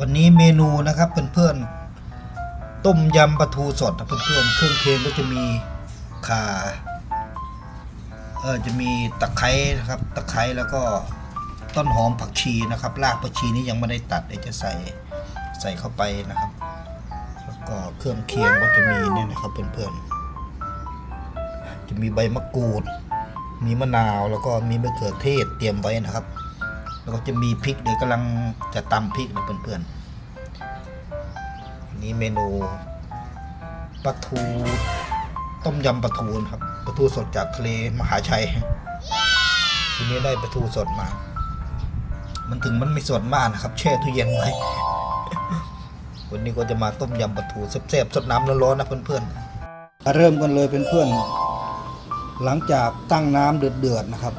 วันนี้เมนูนะครับเพื่อนๆต้มยำปลาทูสดนะเพื่อนๆเครื่องเคียงก็จะมีข่าเออจะมีตะไคร้นะครับตะไคร้แล้วก็ต้นหอมผักชีนะครับรากผักชีนี้ยังไม่ได้ตัดเดี๋ยวจะใส่ใส่เข้าไปนะครับ แล้วก็เครื่องเคียงก็จะมีเนี่ยนะครับเพื่อนๆจะมีใบมะกรูด มีมะนาวแล้วก็มีมะเขือเทศเตรียมไว้นะครับ แล้วก็จะมีพริกเดี๋ยวกำลังจะตำพริกนะเพื่อนๆอันนี้เมนูปลาทูต้มยำปลาทูนะครับปลาทูสดจากทะเลมหาชัยทีนี้ได้ปลาทูสดมา มันถึงมันไม่สดมากนะครับ แช่ตู้เย็นไว้วันนี้ก็จะมาต้มยำปลาทูแซ่บๆสดน้ำร้อนๆนะเพื่อนๆมาเริ่มกันเลยเป็นเพื่อนๆหลังจากตั้งน้ำเดือดๆนะครับ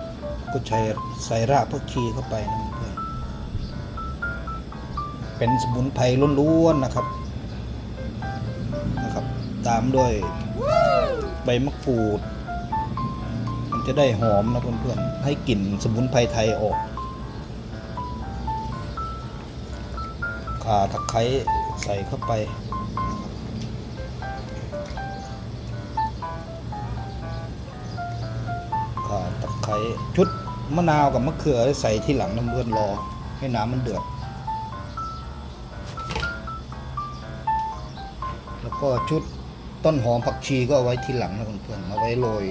ก็ใช้ใส่รากผักชีเข้าไปนะเพื่อนเป็นสมุนไพรล้วนๆนะครับนะครับ ตามด้วยใบมะกรูด มันจะได้หอมนะเพื่อนๆให้กลิ่นสมุนไพรไทยออกข่าตะไคร้ใส่เข้าไปข่าตะไคร้ชุด มะนาวกับมะเขือใส่ที่หลังน้ำเพื่อนรอ ให้น้ำมันเดือด แล้วก็ชุดต้นหอมผักชีก็เอาไว้ที่หลังนะเพื่อนๆเอาไว้โรย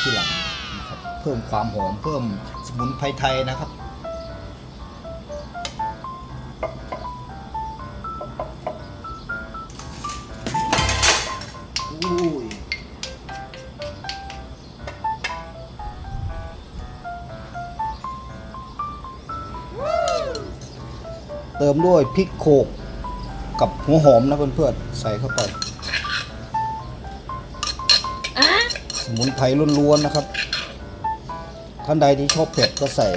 ที่หลังนะครับเพิ่มความหอมเพิ่มสมุนไพรไทยนะครับอุ้ย เติมด้วยพริกโขกกับหัวหอมนะเพื่อนๆใส่เข้าไปสมุนไพรล้วนๆนะครับ ท่านใดที่ชอบเผ็ดก็ใส่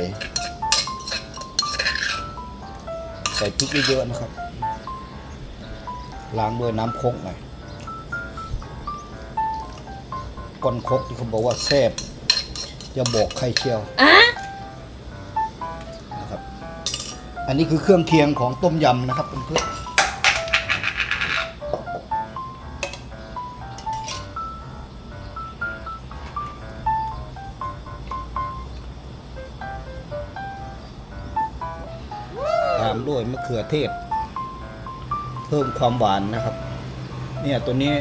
ใส่พริกเยอะๆนะครับ ล้างด้วยน้ำโคกหน่อยก้อนคกที่เขาบอกว่าแซ่บอย่าบอกใครเชียว อันนี้คือเครื่องเคียงของต้มยำนะครับเพื่อนตามด้วยมะเขือเทศ เพิ่มความหวานนะครับ เนี่ยตัวนี้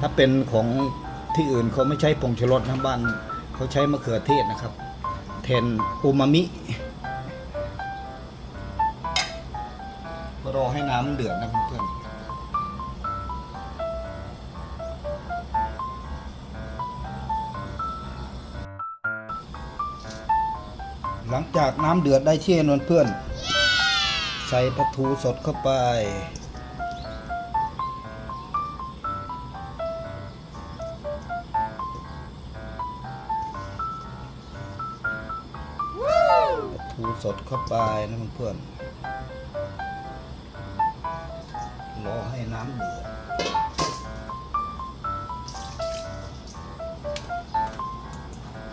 ถ้าเป็นของที่อื่นเขาไม่ใช้ผงชูรสนะบ้านเขาใช้มะเขือเทศนะครับ แทนอูมามิ น้ำเดือดนะเพื่อนๆหลังจากน้ำเดือดได้เที่ยนวลเพื่อนใส่ปลาทูสดเข้าไปทูสดเข้าไปนะเพื่อนๆ น้ำเดือด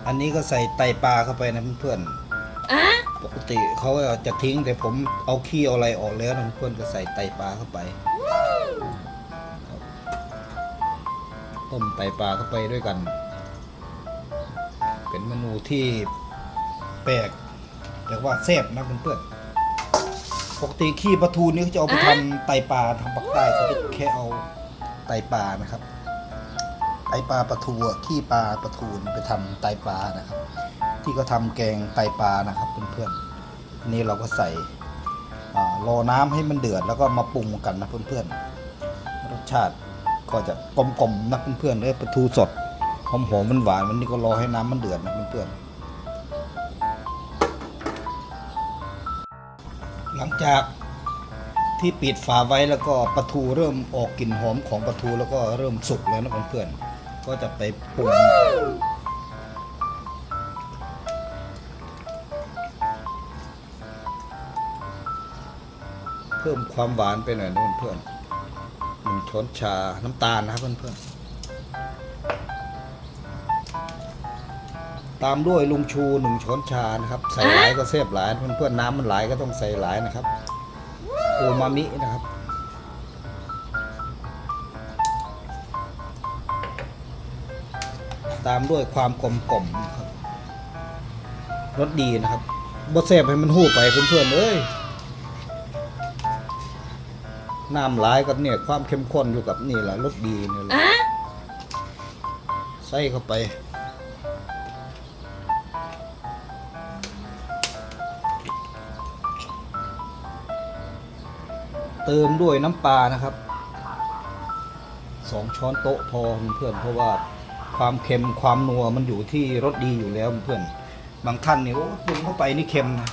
อันนี้ก็ใส่ไตปลาเข้าไปนะเพื่อนๆปกติเขาจะทิ้งแต่ผมเอาขี้เอาอะไรออกแล้วนะเพื่อนๆก็ใส่ไตปลาเข้าไปครับต้มไตปลาเข้าไปด้วยกัน เป็นเมนูที่แปลกแต่ว่าแซ่บนะเพื่อนๆ ปกติขี้ปลาทูนี่เขาจะเอาไปทำไตปลาทำปักใต้เขาจะแค่เอาไตปลานะครับไตปลาปลาทูอะขี้ปลาปลาทูนไปทำไตปลานะครับ ที่ก็ทำแกงไตปลานะครับเพื่อนๆอันนี้เราก็ใส่อ่ารอน้ำให้มันเดือดแล้วก็มาปรุงกันนะเพื่อนๆรสชาติก็จะกลมๆนะเพื่อนๆเลยปลาทูสดหอมๆหวานๆวันนี้ก็รอให้น้ำมันเดือดนะเพื่อนๆ หลังจากที่ปิดฝาไว้แล้วก็ปลาทูเริ่มออกกลิ่นหอมของปลาทูแล้วก็เริ่มสุกแล้วนะเพื่อนๆก็จะไปปรุงเพิ่มความหวานไปหน่อยนะเพื่อนๆหนึ่งช้อนชาน้ำตาลนะครับเพื่อนๆ ตามด้วยลุงชูหนึ่งช้อนชานะครับ ใส่หลายก็เสียบหลายเพื่อนๆน้ำมันหลายก็ต้องใส่หลายนะครับโอมามินะครับตามด้วยความกลมกล่อมนะครับรสดีนะครับบดแซบให้มันหู้ไปเพื่อนๆเอ้ยน้ำหลายกับเนี่ยความเข้มข้นอยู่กับนี่แหละรสดีเนี่ยแหละใส่เข้าไป เติมด้วยน้ำปลานะครับสองช้อนโต๊ะพอเพื่อนเพราะว่าความเค็มความนัวมันอยู่ที่รสดีอยู่แล้วเพื่อนบางท่านเนี่ยโอ้ปรุงเข้าไปนี่เค็มนะ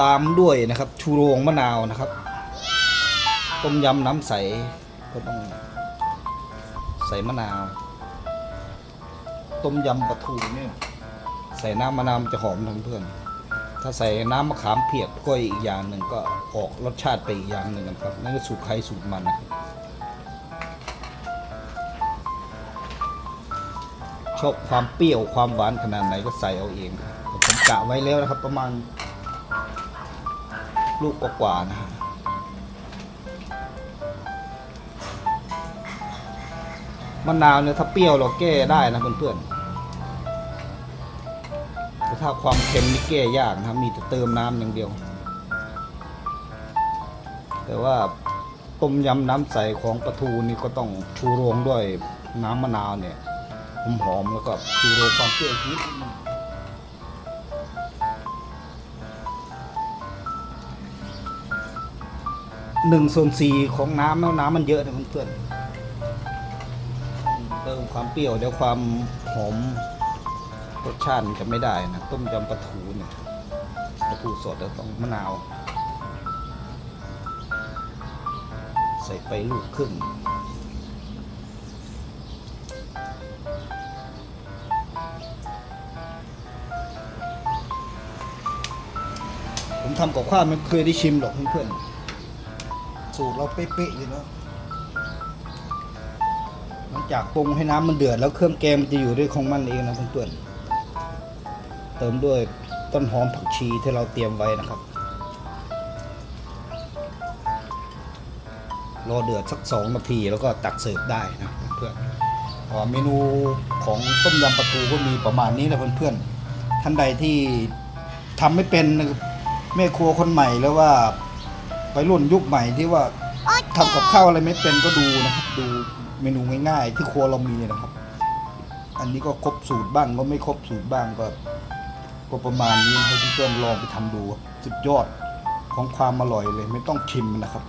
ตามด้วยนะครับชูโรงมะนาวนะครับ ต้มยำน้ำใสก็ต้อง ส่มะนาว ต้มยำปลาทูเนี่ยใส่น้ำมะนาวมันจะหอมทั้งเพื่อน ถ้าใส่น้ำมะขามเปียกก็อีกอย่างหนึ่งก็ออกรสชาติไปอีกอย่างหนึ่งนะครับ นั่นก็สูตรใครสูตรมันนะครับชอบความเปรี้ยวความหวานขนาดไหนก็ใส่เอาเอง ผมกะไว้แล้วนะครับ ประมาณลูกกว่าๆนะ มะนาวเนี่ยถ้าเปรี้ยวเราแก้ได้นะเพื่อนๆแต่ถ้าความเค็มนี่แก้ยากนะครับมีแต่เติมน้ำอย่างเดียว แต่ว่าต้มยำน้ำใสของปลาทูนี่ก็ต้องชูโรงด้วยน้ำมะนาวเนี่ยหอมๆแล้วก็ชูโรงความเปรี้ยวนิดนึงหนึ่งส่วนสี่ของน้ำแล้วน้ำมันเยอะนะเพื่อนๆ เติมความเปรี้ยวเดี๋ยวความหอมรสชาติมันจะไม่ได้นะต้มยำปลาทูเนี่ยปลาทูสดแล้วต้องมะนาว ใส่ไปลูกครึ่งผมทำกับข้าวไม่เคยได้ชิมหรอกเพื่อนๆสูตรเราเป๊ะๆอยู่แล้ว หลังจากปรุงให้น้ำมันเดือดแล้วเครื่องแกงมันจะอยู่ด้วยของมันเองนะเพื่อนๆเติมด้วยต้นหอมผักชีที่เราเตรียมไว้นะครับรอเดือดสักสองนาทีแล้วก็ตักเสิร์ฟได้นะเพื่อนๆอ๋อเมนูของต้มยำปลาทูก็มีประมาณนี้นะเพื่อนๆท่านใดที่ทำไม่เป็นนะครับแม่ครัวคนใหม่แล้วว่าไปรุ่นยุคใหม่ที่ว่าทำกับข้าวอะไรไม่เป็นก็ดูนะครับดู เมนูง่ายๆ ที่ครัวเรามีนะครับ อันนี้ก็ครบสูตรบ้างก็ไม่ครบสูตรบ้างก็ก็ประมาณนี้ให้เพื่อนๆลองไปทำดู สุดยอดของความอร่อยเลย ไม่ต้องชิมนะครับ